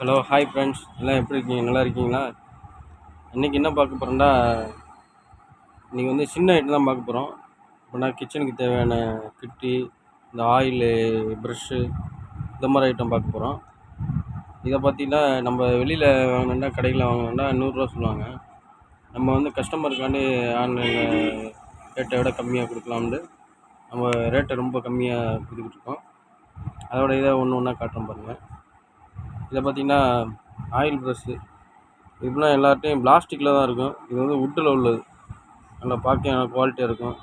Hello hi friends எல்லாம் எப்படி இருக்கீங்க? நல்லா இருக்கீங்களா? இன்றைக்கி என்ன பார்க்க போகிறோம்னா இன்றைக்கி வந்து சின்ன ஐட்டம் தான் பார்க்க போகிறோம் அப்படின்னா கிச்சனுக்கு தேவையான கிட்டி இந்த ஆயிலு ப்ரஷ்ஷு இந்த மாதிரி ஐட்டம் பார்க்க போகிறோம் இதை பார்த்தீங்கன்னா நம்ம வெளியில் வாங்கினோம்னா கடையில் வாங்கினோம்னா நூறுரூவா சொல்லுவாங்க. நம்ம வந்து கஸ்டமருக்காண்டி ஆன்லைனில் ரேட்டை விட கம்மியாக கொடுக்கலாம்னு நம்ம ரேட்டை ரொம்ப கம்மியாக கொடுத்துக்கிட்டு இருக்கோம். அதோட இதை ஒன்று ஒன்றா காட்டுறோம் பாருங்கள் இதில் பார்த்தீங்கன்னா ஆயில் ப்ரஷ்ஷு இப்படிலாம் எல்லார்ட்டையும் பிளாஸ்டிக்கில் தான் இருக்கும். இது வந்து உட்டில் உள்ளது. நல்லா பார்க்க நல்லா குவாலிட்டியாக இருக்கும்.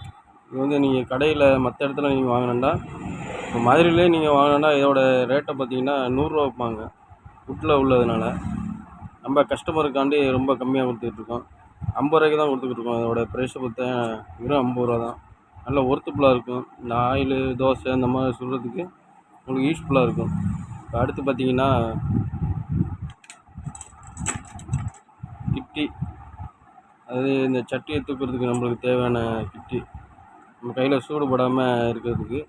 இது வந்து நீங்கள் கடையில் மற்ற இடத்துல நீங்கள் வாங்கினேன்னா இப்போ மதுரையிலே நீங்கள் வாங்கினோம்னா இதோட ரேட்டை பார்த்தீங்கன்னா நூறுரூவா வைப்பாங்க உட்டில் உள்ளதுனால. நம்ம கஸ்டமருக்காண்டி ரொம்ப கம்மியாக கொடுத்துட்ருக்கோம் ஐம்பது ரூபாய்க்கு தான் கொடுத்துக்கிட்டு இருக்கோம். இதோட ப்ரைஸை பார்த்தா வெறும் ஐம்பது ரூபா தான். நல்ல ஒர்த்துஃபுல்லாக இருக்கும். இந்த ஆயிலு தோசை இந்த மாதிரி சுடுறதுக்கு உங்களுக்கு யூஸ்ஃபுல்லாக இருக்கும். அடுத்து பார்த்தீங்கன்னா கிட்டி. அது இந்த சட்டியை தூக்குறதுக்கு நம்மளுக்கு தேவையான கிட்டி. நம்ம கையில் சூடுபடாமல் இருக்கிறதுக்கு.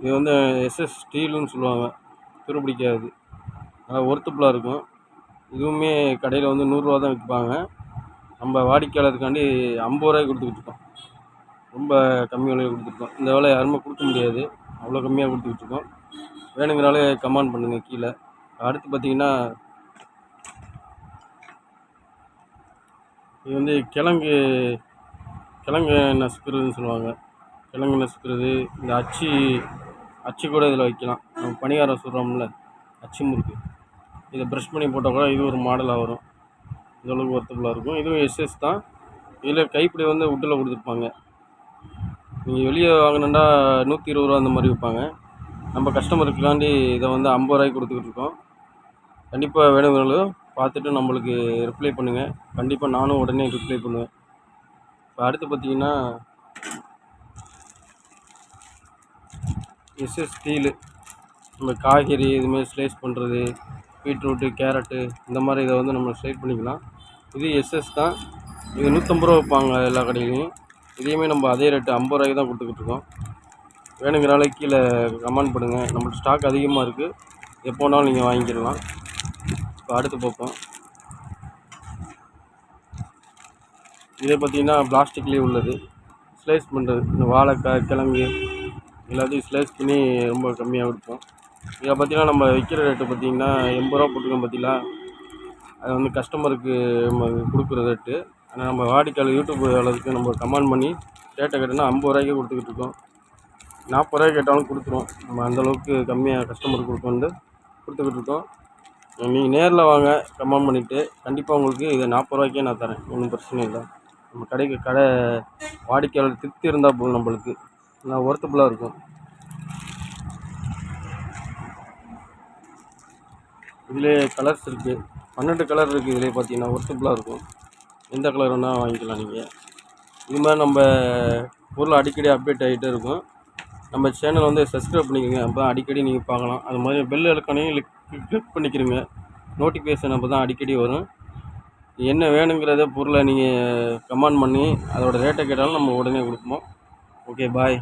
இது வந்து எஸ்எஸ் ஸ்டீலுன்னு சொல்லுவாங்க. துருப்பிடிக்காது நல்லா ஒர்த்துஃபுல்லாக இருக்கும். இதுவுமே கடையில் வந்து நூறுரூவா தான் விற்பாங்க. நம்ம வாடிக்கையாளருக்காண்டி ஐம்பது ரூபாய்க்கு கொடுத்துக்கிட்டு இருக்கோம் ரொம்ப கம்மி விலையில் கொடுத்துருக்கோம். இந்த வேலை யாருமே கொடுக்க முடியாது. அவ்வளோ கம்மியாக கொடுத்துக்கிட்டு இருக்கோம் வேணுங்கிறாலே கமெண்ட் பண்ணுங்கள் கீழே. அடுத்து பார்த்தீங்கன்னா இது வந்து கிழங்கு கிழங்கு நசுக்கிறதுன்னு சொல்லுவாங்க. கிழங்கு நசுக்கிறது இந்த அச்சு அச்சு கூட இதில் வைக்கலாம். நம்ம பணியாரம் சுடுறோம்ல அச்சு முறுக்கு. இதை ப்ரஷ் பண்ணி போட்டால் கூட இது ஒரு மாடலாக வரும். இந்தளவுக்கு ஒர்த்தபுளாக இருக்கும். இதுவும் எஸ்எஸ் தான். இதில் கைப்பிடி வந்து உட்டில் கொடுத்துருப்பாங்க. நீங்கள் வெளியே வாங்கினா நூற்றி இருபது ரூபா அந்த மாதிரி விற்பாங்க. நம்ம கஸ்டமருக்குலாண்டி இதை வந்து ஐம்பது ரூபாய்க்கு கொடுத்துக்கிட்டு இருக்கோம் கண்டிப்பாக வேணுங்கிறவங்களும் பார்த்துட்டு நம்மளுக்கு ரிப்ளை பண்ணுங்கள் கண்டிப்பாக நானும் உடனே ரிப்ளை பண்ணுவேன். இப்போ அடுத்து பார்த்தீங்கன்னா எஸ்எஸ் ஸ்டீலு நம்ம காய்கறி இதுமாரி ஸ்லைஸ் பண்ணுறது பீட்ரூட்டு கேரட்டு இந்த மாதிரி இதை வந்து நம்ம ஸ்லைட் பண்ணிக்கலாம். இது எஸ்எஸ் தான். இது நூற்றம்பது ரூபா வைப்பாங்க எல்லா கடையிலையும். இதையுமே நம்ம அதே ரேட்டு ஐம்பது ரூபாய்க்கு தான் கொடுத்துக்கிட்டு இருக்கோம் வேணுங்கிறனால கீழே கமெண்ட் பண்ணுங்கள் நம்மளுக்கு ஸ்டாக் அதிகமாக இருக்குது எப்போ வேணாலும் நீங்கள் வாங்கிக்கலாம். இப்போ அடுத்து பார்ப்போம். இதே பார்த்தீங்கன்னா பிளாஸ்டிக்லேயே உள்ளது. ஸ்லைஸ் பண்ணுறது இந்த வாழைக்காய் கிழங்கு எல்லாத்தையும் ஸ்லைஸ் பண்ணி ரொம்ப கம்மியாக கொடுப்போம் இதை பார்த்தீங்கன்னா நம்ம விற்கிற ரேட்டு பார்த்தீங்கன்னா எண்பது ரூபா போட்டுருக்கோம் பார்த்தீங்களா? அது வந்து கஸ்டமருக்கு நம்ம கொடுக்குற ரேட்டு ஆனால் நம்ம வாடிக்கையாளர் யூடியூப் அளவுக்கு நம்ம கமெண்ட் பண்ணி ரேட்டை கட்டினா ஐம்பது ரூபாய்க்கு கொடுத்துக்கிட்டு இருக்கோம். நாற்பது ரூபாய் கேட்டாலும் கொடுத்துருவோம் நம்ம அந்தளவுக்கு கம்மியாக கஸ்டமருக்கு கொடுக்கோண்டு கொடுத்துக்கிட்டு இருக்கோம். நீங்கள் நேரில் வாங்க கமெண்ட் பண்ணிவிட்டு கண்டிப்பாக உங்களுக்கு இதை நாற்பது ரூபாய்க்கே நான் தரேன். ஒன்றும் பிரச்சனை இல்லை. நம்ம கடைக்கு கடை வாடிக்கையாளர் திருப்தி இருந்தால் போதும் நம்மளுக்கு. நான் ஒர்த்தபுளாக இருக்கும். இதிலே கலர்ஸ் இருக்குது பன்னெண்டு கலர் இருக்குது இதிலே பார்த்தீங்கன்னா ஒர்த்தபுளாக இருக்கும். எந்த கலர் வேணால் வாங்கிக்கலாம் நீங்கள் இது மாதிரி நம்ம பொருள் அடிக்கடி அப்டேட் ஆகிட்டே இருக்கும். நம்ம சேனல் வந்து சப்ஸ்கிரைப் பண்ணிக்கோங்க. அப்போ தான் அடிக்கடி நீங்கள் பார்க்கலாம். அது மாதிரி பெல் இலக்கணையும் கிளிக் பண்ணிக்கிறீங்க நோட்டிஃபிகேஷன் அப்போ தான் அடிக்கடி வரும். என்ன வேணுங்கிறத பொருளை நீங்கள் கமெண்ட் பண்ணி அதோடய ரேட்டை கேட்டாலும் நம்ம உடனே கொடுப்போம். Okay bye